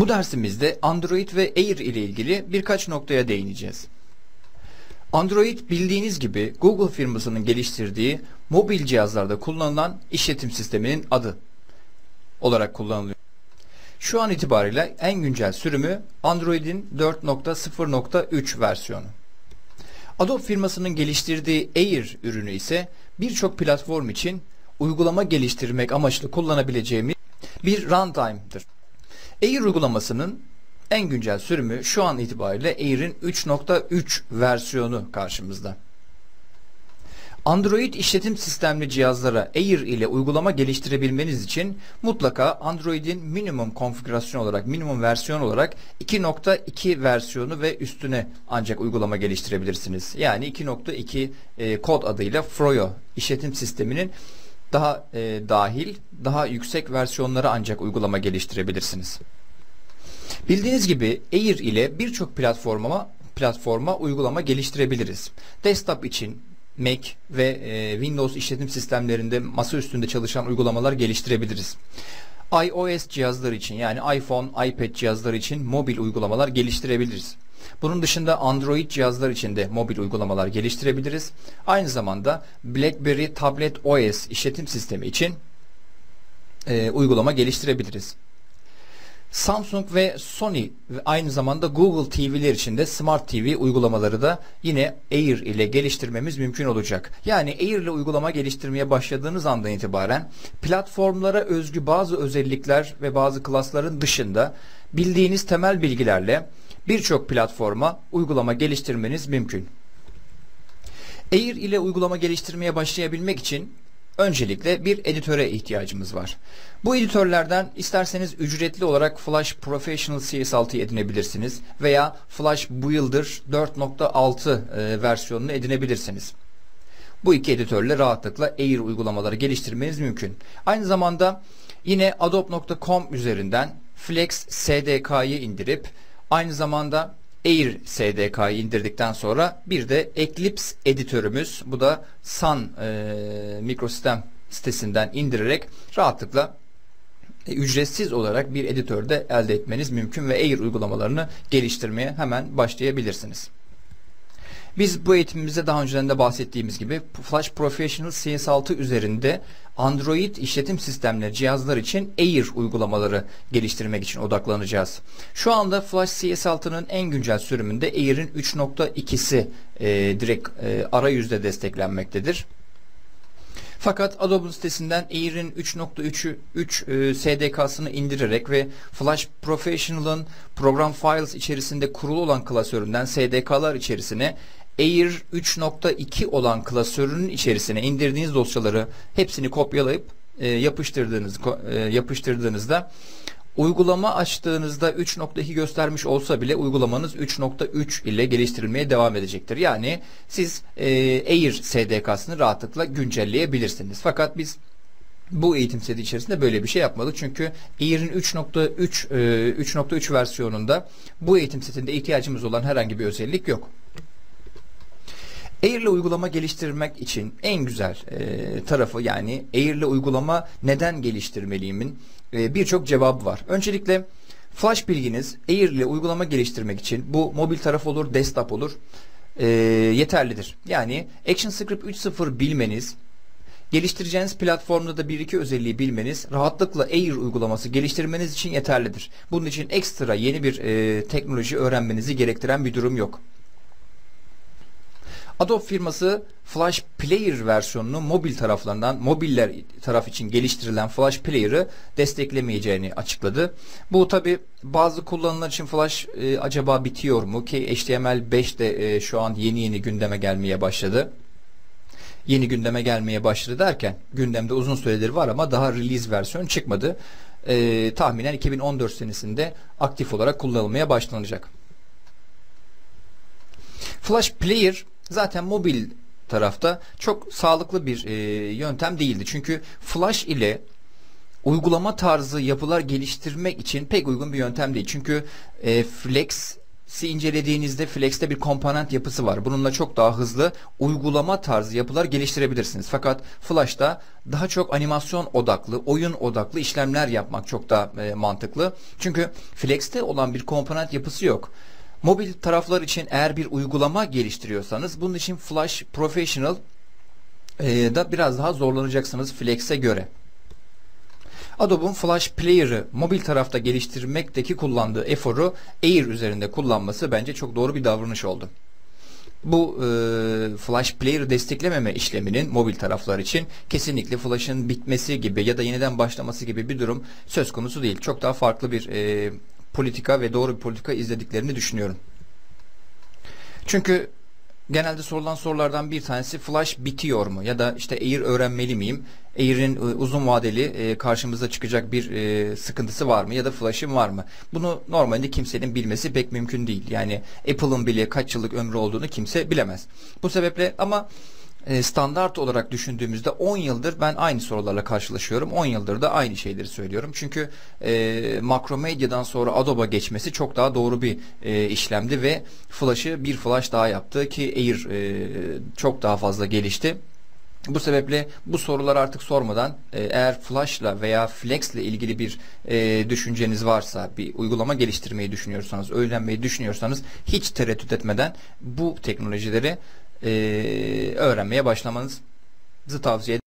Bu dersimizde Android ve Air ile ilgili birkaç noktaya değineceğiz. Android bildiğiniz gibi Google firmasının geliştirdiği mobil cihazlarda kullanılan işletim sisteminin adı olarak kullanılıyor. Şu an itibariyle en güncel sürümü Android'in 4.0.3 versiyonu. Adobe firmasının geliştirdiği Air ürünü ise birçok platform için uygulama geliştirmek amaçlı kullanabileceğimiz bir runtime'dır. Air uygulamasının en güncel sürümü şu an itibariyle Air'in 3.3 versiyonu karşımızda. Android işletim sistemli cihazlara Air ile uygulama geliştirebilmeniz için mutlaka Android'in minimum konfigürasyon olarak, minimum versiyon olarak 2.2 versiyonu ve üstüne ancak uygulama geliştirebilirsiniz. Yani 2.2 e, kod adıyla Froyo işletim sisteminin daha e, dahil, daha yüksek versiyonları ancak uygulama geliştirebilirsiniz. Bildiğiniz gibi Air ile birçok platforma platforma uygulama geliştirebiliriz. Desktop için Mac ve e, Windows işletim sistemlerinde masa üstünde çalışan uygulamalar geliştirebiliriz. iOS cihazlar için yani iPhone, iPad cihazları için mobil uygulamalar geliştirebiliriz. Bunun dışında Android cihazlar için de mobil uygulamalar geliştirebiliriz. Aynı zamanda BlackBerry Tablet OS işletim sistemi için e, uygulama geliştirebiliriz. Samsung ve Sony ve aynı zamanda Google TV'ler için de Smart TV uygulamaları da yine Air ile geliştirmemiz mümkün olacak. Yani Air ile uygulama geliştirmeye başladığınız andan itibaren platformlara özgü bazı özellikler ve bazı klasların dışında bildiğiniz temel bilgilerle birçok platforma uygulama geliştirmeniz mümkün. Air ile uygulama geliştirmeye başlayabilmek için öncelikle bir editöre ihtiyacımız var. Bu editörlerden isterseniz ücretli olarak Flash Professional CS6 edinebilirsiniz veya Flash Builder 4.6 e, versiyonunu edinebilirsiniz. Bu iki editörle rahatlıkla Air uygulamaları geliştirmeniz mümkün. Aynı zamanda yine adobe.com üzerinden Flex SDK'yı indirip aynı zamanda Air SDK'yı indirdikten sonra bir de Eclipse editörümüz bu da Sun e, mikrosistem sitesinden indirerek rahatlıkla e, ücretsiz olarak bir editörde elde etmeniz mümkün ve Air uygulamalarını geliştirmeye hemen başlayabilirsiniz. Biz bu eğitimimizde daha önceden de bahsettiğimiz gibi Flash Professional CS6 üzerinde Android işletim sistemleri cihazlar için Air uygulamaları geliştirmek için odaklanacağız. Şu anda Flash CS6'nın en güncel sürümünde Air'in 3.2'si e, direkt e, arayüzde desteklenmektedir. Fakat Adobe sitesinden Air'in 3.3'ü 3 e, SDK'sını indirerek ve Flash Professional'ın Program Files içerisinde kurulu olan klasöründen SDK'lar içerisine Air 3.2 olan klasörünün içerisine indirdiğiniz dosyaları hepsini kopyalayıp e, yapıştırdığınız e, yapıştırdığınızda uygulama açtığınızda 3.2 göstermiş olsa bile uygulamanız 3.3 ile geliştirilmeye devam edecektir. Yani siz e, Air SDK'sını rahatlıkla güncelleyebilirsiniz. Fakat biz bu eğitim seti içerisinde böyle bir şey yapmadık. Çünkü Air'in 3.3 3.3 versiyonunda bu eğitim setinde ihtiyacımız olan herhangi bir özellik yok. Air ile uygulama geliştirmek için en güzel e, tarafı yani Air ile uygulama neden geliştirmeliyimin e, birçok cevabı var. Öncelikle flash bilginiz Air ile uygulama geliştirmek için bu mobil taraf olur, desktop olur e, yeterlidir. Yani ActionScript 3.0 bilmeniz Geliştireceğiniz platformda da bir iki özelliği bilmeniz rahatlıkla Air uygulaması geliştirmeniz için yeterlidir. Bunun için ekstra yeni bir e, teknoloji öğrenmenizi gerektiren bir durum yok. Adobe firması Flash Player versiyonunu mobil taraflarından, mobiller taraf için geliştirilen Flash Player'ı desteklemeyeceğini açıkladı. Bu tabi bazı kullanıcılar için Flash e, acaba bitiyor mu ki HTML5 de e, şu an yeni yeni gündeme gelmeye başladı. Yeni gündeme gelmeye başladı derken gündemde uzun süredir var ama daha release versiyon çıkmadı. E, tahminen 2014 senesinde aktif olarak kullanılmaya başlanacak. Flash Player zaten mobil tarafta çok sağlıklı bir e, yöntem değildi. Çünkü Flash ile uygulama tarzı yapılar geliştirmek için pek uygun bir yöntem değil. Çünkü e, Flex Flex'i incelediğinizde Flex'te bir komponent yapısı var. Bununla çok daha hızlı uygulama tarzı yapılar geliştirebilirsiniz. Fakat Flash'ta daha çok animasyon odaklı, oyun odaklı işlemler yapmak çok daha e, mantıklı. Çünkü Flex'te olan bir komponent yapısı yok. Mobil taraflar için eğer bir uygulama geliştiriyorsanız bunun için Flash Professional e, da biraz daha zorlanacaksınız Flex'e göre. Adobe'un Flash Player'ı mobil tarafta geliştirmekteki kullandığı eforu Air üzerinde kullanması bence çok doğru bir davranış oldu. Bu e, Flash Player'ı desteklememe işleminin mobil taraflar için kesinlikle Flash'ın bitmesi gibi ya da yeniden başlaması gibi bir durum söz konusu değil. Çok daha farklı bir e, politika ve doğru bir politika izlediklerini düşünüyorum. Çünkü genelde sorulan sorulardan bir tanesi Flash bitiyor mu? Ya da işte Air öğrenmeli miyim? Air'in e, uzun vadeli e, karşımıza çıkacak bir e, sıkıntısı var mı? Ya da Flash'ın var mı? Bunu normalde kimsenin bilmesi pek mümkün değil. Yani Apple'ın bile kaç yıllık ömrü olduğunu kimse bilemez. Bu sebeple ama standart olarak düşündüğümüzde 10 yıldır ben aynı sorularla karşılaşıyorum. 10 yıldır da aynı şeyleri söylüyorum. Çünkü e, Macromedia'dan sonra Adobe geçmesi çok daha doğru bir e, işlemdi ve Flash'ı bir Flash daha yaptı ki Air e, çok daha fazla gelişti. Bu sebeple bu sorular artık sormadan e, eğer Flash'la veya Flex'le ilgili bir e, düşünceniz varsa, bir uygulama geliştirmeyi düşünüyorsanız, öğrenmeyi düşünüyorsanız hiç tereddüt etmeden bu teknolojileri e, öğrenmeye başlamanızı tavsiye ederim.